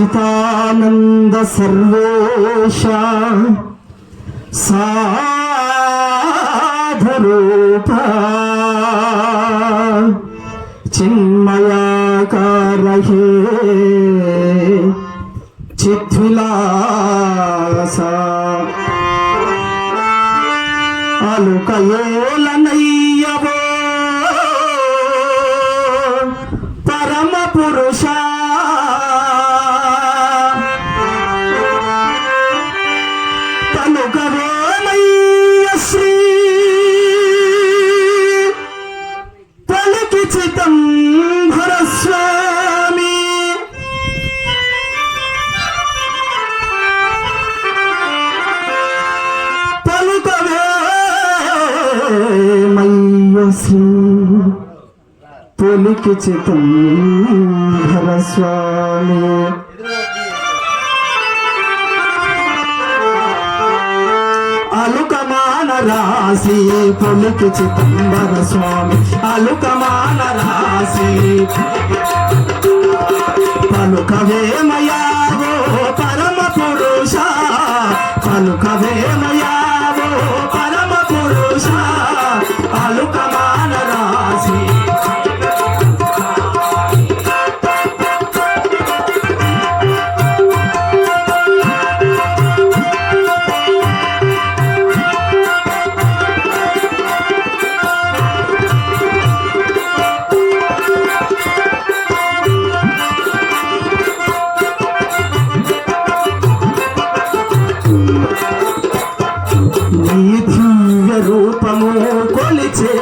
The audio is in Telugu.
సచ్చిదానంద సర్వేశ సాధరూప చిన్మయాకార హే చిద్విలాస అలుకయోలనయ్యవో పరమ పురుష. పలుకవేమయ్య శ్రీ. పలుకి చితం పలుకవేమయ్య శ్రీ పొలికి చిదంబర అలుకమాన రాసి పొలికి చిదంబర స్వామి అలుకమాన రాసి పలుకవేమయావో అలుకమాన రాసి